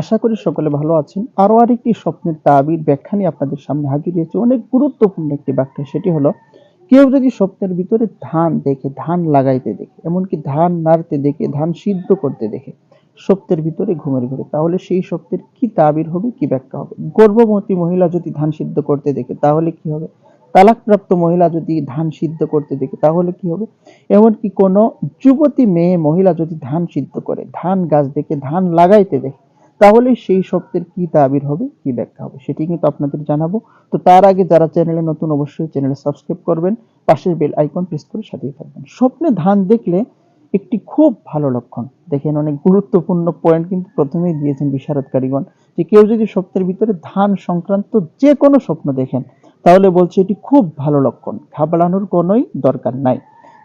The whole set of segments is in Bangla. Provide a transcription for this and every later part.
আশা করি সকলে ভালো আছেন। আরও আরেকটি স্বপ্নের তাবির ব্যাখ্যা নিয়ে আপনাদের সামনে হাজির হয়েছে। অনেক গুরুত্বপূর্ণ একটি ব্যাখ্যা, সেটি হলো, কেউ যদি স্বপ্নের ভিতরে ধান দেখে, ধান লাগাইতে দেখে, এমনকি ধান নাড়তে দেখে, ধান সিদ্ধ করতে দেখে, স্বপ্নের ভিতরে ঘুমের ঘুরে, তাহলে সেই স্বপ্নের কি তাবির হবে, কি ব্যাখ্যা হবে? গর্ভবতী মহিলা যদি ধান সিদ্ধ করতে দেখে, তাহলে কি হবে? তালাকপ্রাপ্ত মহিলা যদি ধান সিদ্ধ করতে দেখে, তাহলে কি হবে? এমনকি কোনো যুবতী মেয়ে মহিলা যদি ধান সিদ্ধ করে, ধান গাছ দেখে, ধান লাগাইতে দেখে তাহলে সেই শব্দের কি তাবির হবে, কি ব্যাখ্যা হবে সেটি কিন্তু আপনাদের জানাব। তো তার আগে যারা চ্যানেলে নতুন, অবশ্যই চ্যানেলে সাবস্ক্রাইব করবেন, পাশের বেল আইকন প্রেস করে সাথেই থাকবেন। স্বপ্নে ধান দেখলে একটি খুব ভালো লক্ষণ। দেখেন অনেক গুরুত্বপূর্ণ পয়েন্ট কিন্তু প্রথমেই দিয়েছেন বিশারদকারীগণ যে কেউ যদি স্বপ্নের ভিতরে ধান সংক্রান্ত যে কোনো স্বপ্ন দেখেন, তাহলে বলছে এটি খুব ভালো লক্ষণ। ঘাবড়ানোর কোনোই দরকার নাই।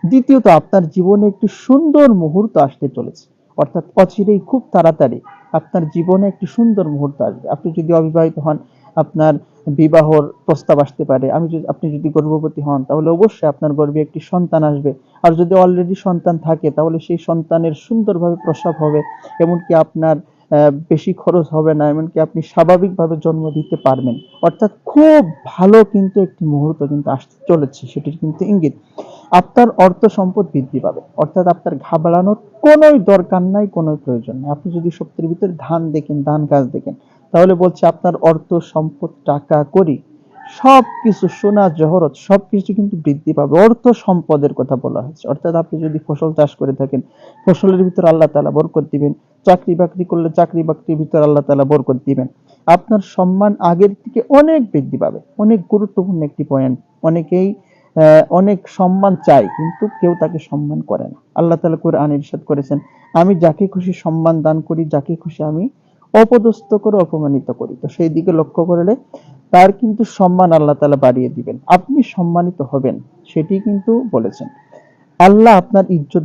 দ্বিতীয়ত, আপনার জীবনে একটি সুন্দর মুহূর্ত আসতে চলেছে। অর্থাৎ অচিরেই খুব তাড়াতাড়ি। আপনার জীবনে একটি সুন্দর মুহূর্ত আসবে। আপনি যদি অবিবাহিত হন, আপনার বিবাহর প্রস্তাব আসতে পারে। আমি যদি, আপনি যদি গর্ভবতী হন, তাহলে অবশ্যই আপনার গর্ভে একটি সন্তান আসবে। আর যদি অলরেডি সন্তান থাকে, তাহলে সেই সন্তানের সুন্দরভাবে প্রসব হবে। এমনকি আপনার বেশি খরচ হবে না, এমনকি আপনি স্বাভাবিকভাবে জন্ম দিতে পারবেন। অর্থাৎ খুব ভালো কিন্তু একটি মুহূর্ত কিন্তু আসতে চলেছে, সেটির কিন্তু ইঙ্গিত। আপনার অর্থ সম্পদ বৃদ্ধি পাবে। অর্থাৎ আপনার ঘাবড়ানোর কোনোই দরকার নাই কোনো প্রয়োজন নেই। আপনি যদি শক্তির ভিতরে ধান দেখেন, ধান গাছ দেখেন, তাহলে বলছে আপনার অর্থ সম্পদ টাকা করি। সব কিছু সোনা, জহরত সব কিছু কিন্তু বৃদ্ধি পাবে। অর্থ সম্পদের কথা বলা হয়েছে। অর্থাৎ আপনি যদি ফসল চাষ করে থাকেন, ফসলের ভিতর আল্লাহ তালা বরকত দিবেন। চাকরি বাকরি করলে চাকরি বাকরির ভিতর আল্লাহ তালা বরকত দিবেন। আপনার সম্মান আগের থেকে অনেক বৃদ্ধি পাবে। অনেক গুরুত্বপূর্ণ একটি পয়েন্ট অনেকেই অনেক সম্মান চায়, কিন্তু কেউ তাকে সম্মান করে না। আল্লাহ তালা করে ইরশাদ করেছেন, আমি যাকে খুশি সম্মান দান করি, যাকে খুশি আমি অপদস্থ করে অপমানিত করি। তো সেই দিকে লক্ষ্য করলে তার কিন্তু সম্মান আল্লাহ তালা বাড়িয়ে দিবেন। আপনি সম্মানিত হবেন, সেটি কিন্তু বলেছেন। আল্লাহ আপনার ইজ্জত